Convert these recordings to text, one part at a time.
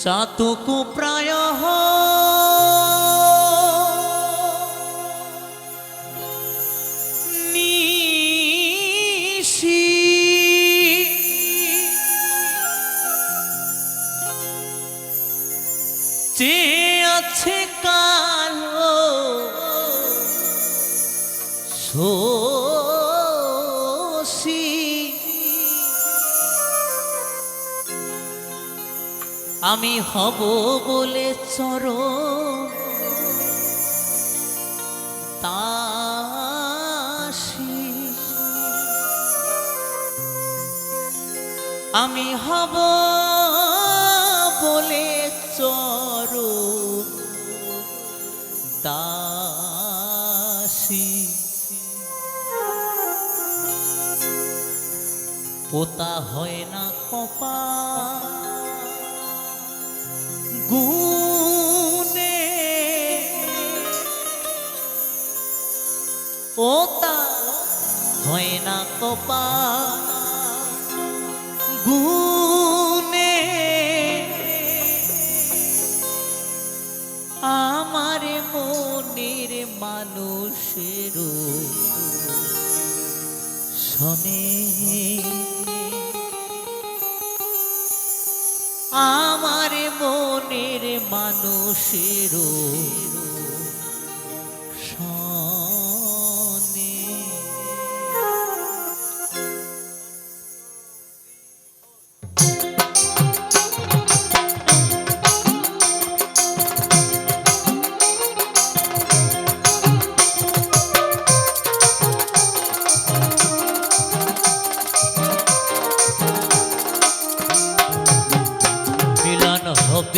চাতুকু প্রায় যে আছে কালো শোষী আমি হব বলে চর আমি হব বলে চর দাসী পোতা হয় না কপা গুনে পোতা হয় না কপা। গুনে আমার মনের মানুষেরও শোনে। আমার মনের মানুষেরও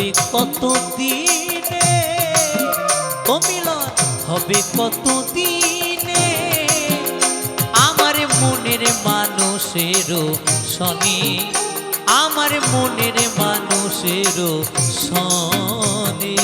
হবে কত দিনে ও মিলন হবে কত দিনে আমার মনের মানুষেরও শনি, আমার মনের মানুষেরও শনি।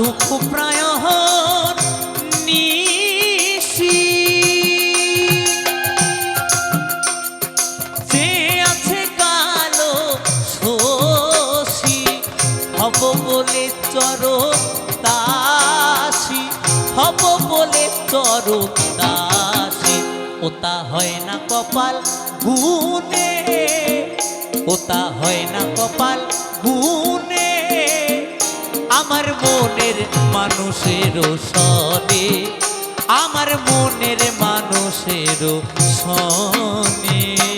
চাতুকু প্রায় নিশি। যে আছে কালো শোষী হব বলে চর দাসী, হব বলে চর দাসী। ওতা হয় না কপাল গুনে ওতা হয় না কপাল গুনে আমার মনের মানুষেরও সনে আমার মনের মানুষেরও সনে।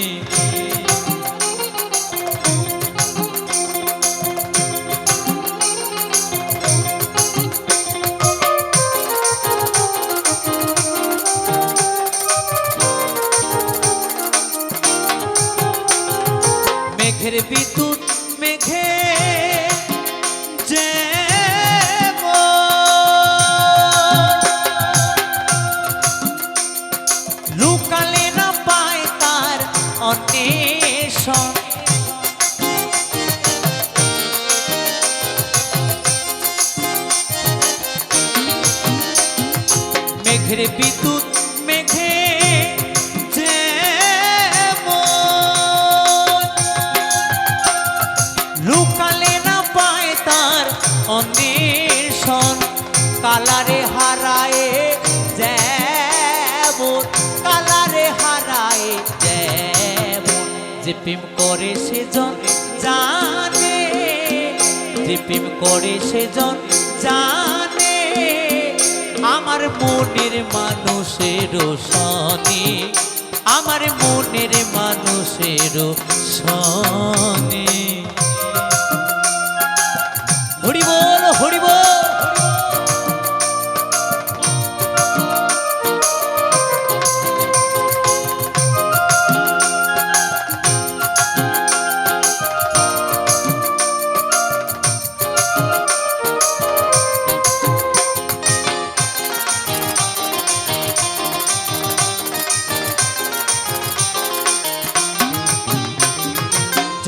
মেঘের বিদ্যুৎ, মেঘে লুকালে না পায় তার অন্বেষণ, কালারে হারায় যেমন, কালারে হারায় যেমন। যে প্রেম করে সেজন জানে, যে প্রেম করে সেজন জানে। আমার মনের মানুষের সনে আমার মনের মানুষের সনে হরি বল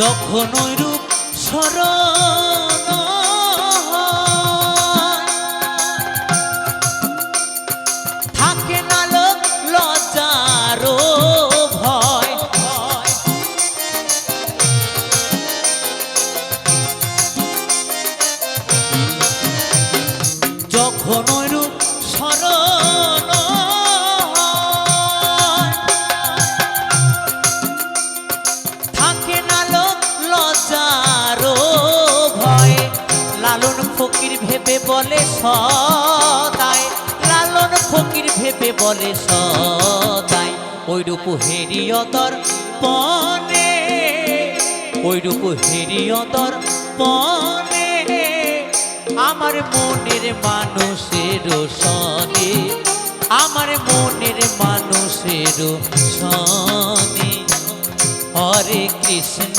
তখন রূপ সর থাকে না লোক লজ্জারো ভয়। যখন লালন ফকির ভেবে বলে সদায় লালন ফকির ভেবে বলে সদায় ওইরূপ হেরিয়তর পনে ওইরূপ হেরিয়তর পনে আমার মনের মানুষের সনে, আমার মনের মানুষের সনে। হরে কৃষ্ণ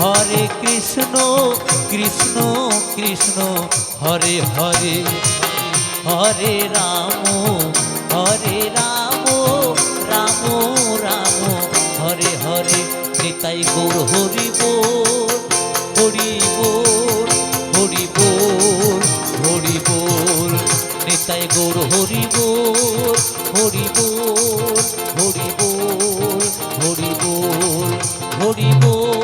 হরে কৃষ্ণ কৃষ্ণ কৃষ্ণ, হরে হরে। হরে রাম হরে রাম রাম রাম। হরে হরে, নিতাই গৌর হরি বল হরি বল হরি বল হরি বল নিতাই গৌর হরি বল হরি বল হরি বল হরি বল হরি বল